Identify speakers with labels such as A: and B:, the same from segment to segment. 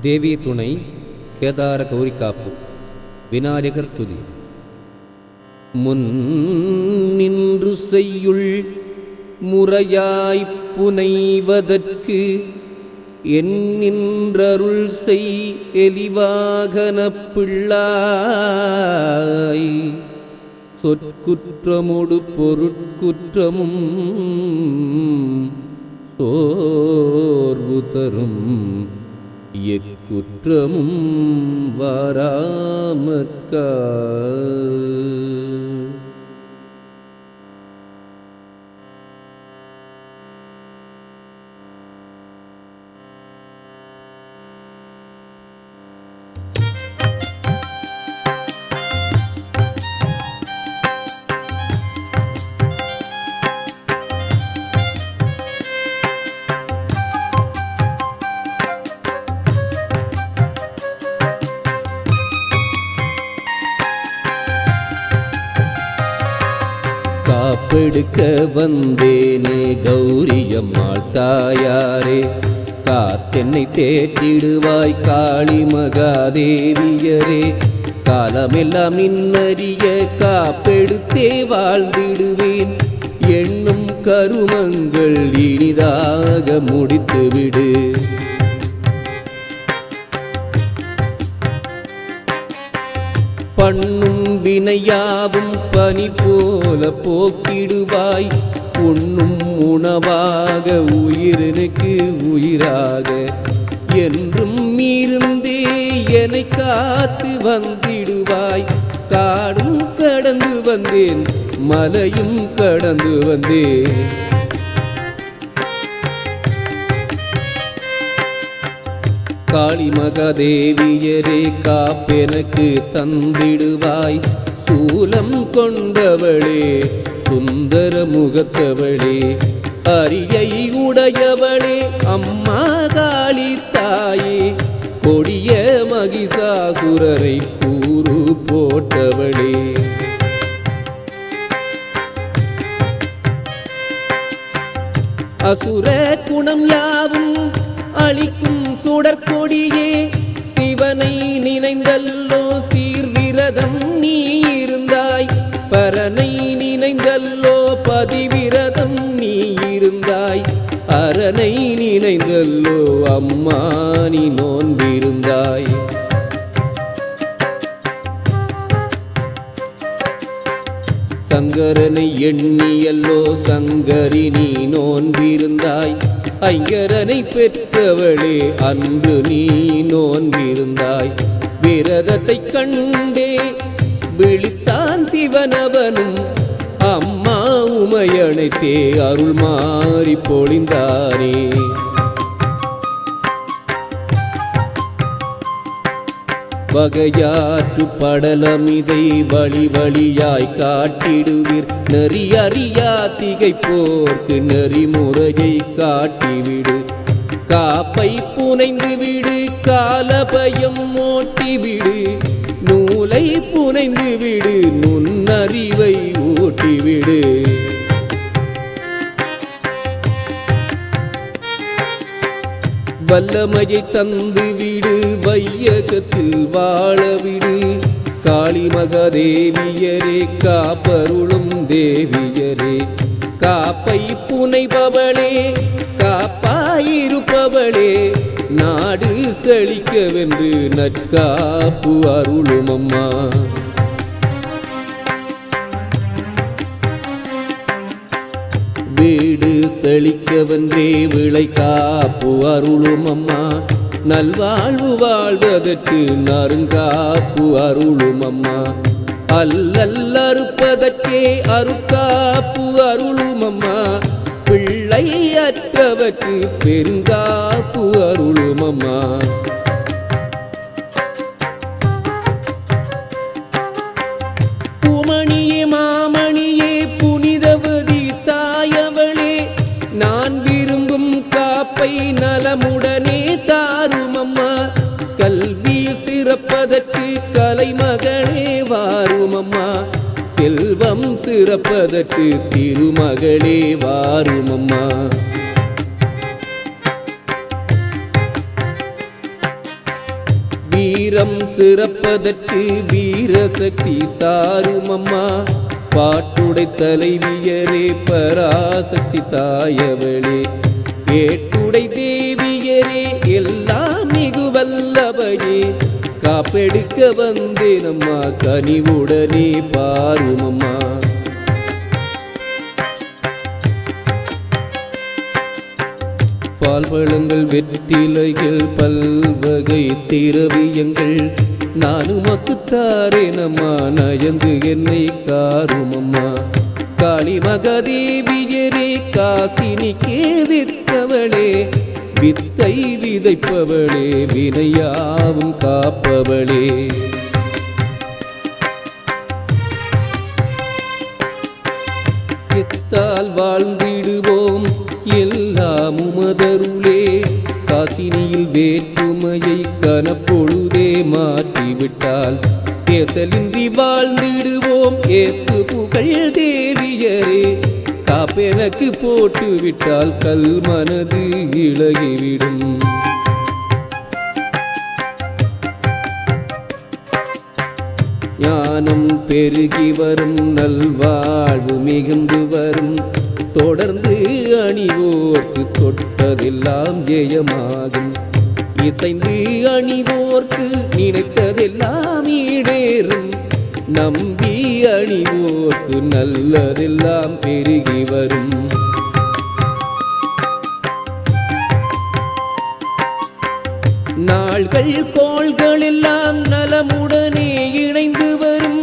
A: தேவி துணை கேதார கௌரிக்காப்பு விநாயகர் துதி. முன் நின்று செய்யுள் முறையாய்ப் புனைவதற்கு என் நின்றருள் செய் எலிவாகனப் பிள்ளாய். சொற்குற்றமொடு பொருட்குற்றமும் சோர்வு தரும் எக்குற்றமும் வாராமற்கா எடுக்க வந்தேனே கௌரியம்மாள் தாயாரே. காத்தென்னை தேற்றிடுவாய் காளி மகாதேவியரே. காலமெல்லாம் நின்னறிய காப்பெடுத்தே வாழ்ந்திடுவேன். எண்ணும் கருமங்கள் இனிதாக முடித்துவிடு. பண்ணும் வினையாவும் பனி போல போக்கிடுவாய். உண்ணும் உணவாக உயிரனுக்கு உயிராக. என்றும் இருந்தே என்னை காத்து வந்திடுவாய். காடும் கடந்து வந்தேன் மலையும் கடந்து வந்தேன். காளி மகாதேவியரே காப்பெனக்கு தந்திடுவாய். சூலம் கொண்டவளே சுந்தர முகத்தவளே அரியை உடையவளே அம்மா காளி தாயே. கொடிய மகிஷாசுரரை கூறு போட்டவளே. அசுர குணம் யாவும் அளிக்கும் சுடற்கொடியே சிவனை நினைந்தல்லோ சீர்விரதம் நீ இருந்தாய். பரனை நினைந்தல்லோ பதிவிரதம் நீ இருந்தாய். அரணை நினைந்தல்லோ அம்மா நீ நோன்பிருந்தாய். சங்கரனை எண்ணியல்லோ சங்கரி நீ நோன்பிருந்தாய். ஐங்கரனை பெற்றவளே அன்று நீ நோன்பிருந்தாய். விரதத்தை கண்டே விழித்தான் சிவனவனும். அம்மா உமையணைத்தே அருள் மாறி பொழிந்தானே. வகையாற்று படலமிதை வழி வழியாய் காட்டிடுவீர். நெறி அறியா திகைப்போர்க்கு நெறிமுறையை காட்டிவிடு. காப்பை புனைந்து விடு கால பயம் வல்லமையை தந்து விடு வையகத்தில் வாழ விடு. காளி மகாதேவியரே காப்பருளும் தேவியரே. காப்பை புனைபவளே காப்பாயிருப்பவளே. நாடு செழிக்கவென்று நற்காப்பு அருளும் அம்மா. வீடு செழிக்கவென்றே விளை காப்பு அருளும் அம்மா. நல்வாழ்வு வாழ்வதற்கு நறுங்காப்பு அருளும் அம்மா. அல்லல் அறுப்பதற்கே அருக்காப்பு அருளும் அம்மா. பிள்ளை அற்றவர்க்கு பெருங்காப்பு அருளும் அம்மா. சிறப்பதற்கு கலைமகளே வாரும் அம்மா செல்வம் சிறப்பதற்கு திருமகளே வாரும் அம்மா வீரம் சிறப்பதற்கு வீரசக்தி தாரும் அம்மா பாட்டுடை தலைவியரே பராசக்தி தாயவளே. ஏட்டுடை தேவியரே எல்லாம் காப்பெடுக்க வந்தேனம்மா கனிவுடனே பாருமம்மா. பால் பால்வளங்கள் வெற்றிலைகள் பல்வகை திரவியங்கள் நானும் மக்குத்தாரேனம்மா நயந்து என்னை காருமம்மா. காளி மகதேவியரே காசினி வித்தவளே வித்தை விதைப்பவளே வினையாவும் காப்பவளே. எத்தால் வாழ்ந்திடுவோம் எல்லாம் உமதருளே. காசினியில் வேற்றுமையை கனப்பொழுதே மாற்றிவிட்டால் தேசலின்றி வாழ்ந்திடுவோம். ஏத்து புகழ் தேவியரே. காப்பெனக்கு போட்டு விட்டால் கல் மனது இழகிவிடும். ஞானம் பெருகி வரும் நல்வாழ்வு மிகுந்து வரும். தொடர்ந்து அணிவோர்க்கு தொட்டதெல்லாம் ஜெயமாகும். இசைந்து அணிவோர்க்கு நினைத்ததெல்லாம் ஈடேறும். நம்பி நல்லதெல்லாம் பெருகி வரும். நாள்கள் கோள்கள் எல்லாம் நலமுடனே இணைந்து வரும்.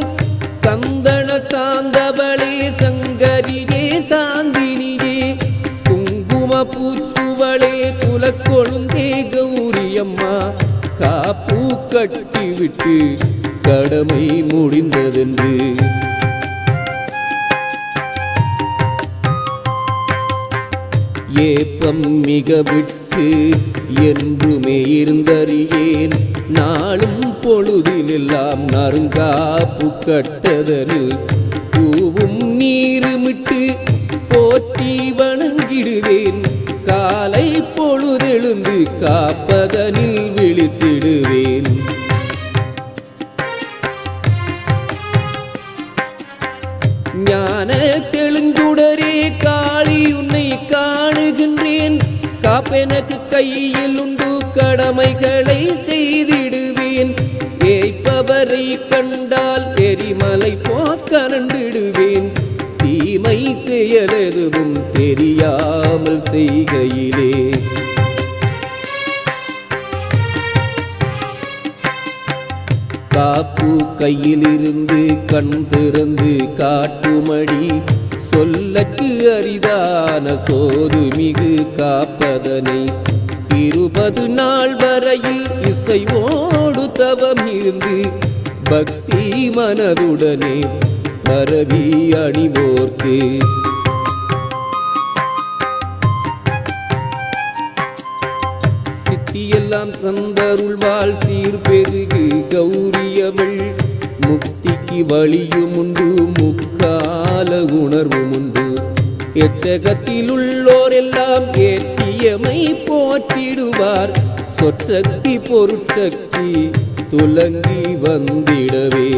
A: சந்தன சாந்தவளே சங்கரியே சாந்தினியே குங்கும பூச்சுவளே குலக்கொழுந்தே கௌரியம்மா காப்பு கட்டிவிட்டு கடமை முடிந்ததென்று. ஏப்பம் மிக விட்டு என்றுமே இருந்தறியேன். நாளும் பொழுதிலெல்லாம் நறுங்காப்பு கட்டதனில் பூவும் நீருமிட்டு போற்றி வணங்கிடுவேன். காலை பொழுதெழுந்து காப்பதனில் விழித்திடுவேன். காப்பெனக்கு கையில் உண்டு கடமைகளை செய்திடுவேன். ஏய்ப்பவரை கண்டால் எரிமலை போக்கரண்டிடுவேன் தீமை செயலெதுவும் தெரியாமல் செய்கையிலே. காப்பு கையிலிருந்து கண் திறந்து காட்டுமடி சொல்லக்கு அரிதான சோது மிகு காப்பு. காப்பதனை இருபது நாள் வரையில் இசைவோடு தவம் இருந்து பக்தி மனதுடனே பரவி அணிவோர்க்கு. சித்தியெல்லாம் தந்தருள்வாள் சீர் பெருகு கௌரியவள். முக்திக்கு வழியும் உண்டு முக்கால உணர்வும் உண்டு. எச்சகத்தில் உள்ளோர் எல்லாம் ஏற்றியமை போற்றிடுவார். சொற்சக்தி பொருட்சக்தி துலங்கி வந்திடவே.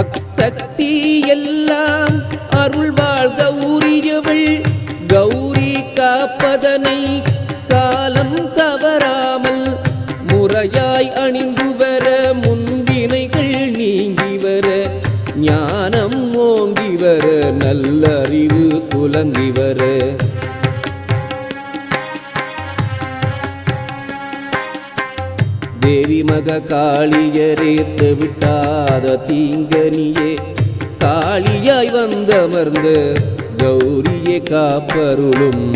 A: அக்சக்தி எல்லாம் அருள்வாள் கௌரியவள் கௌரி காப்பதனை நல்லறிவு துலங்கி வர. தேவி மக காளியரேத்து விட்டாத தீங்கனியே காளியாய் வந்தமர்ந்து கௌரியே காப்பருளும்.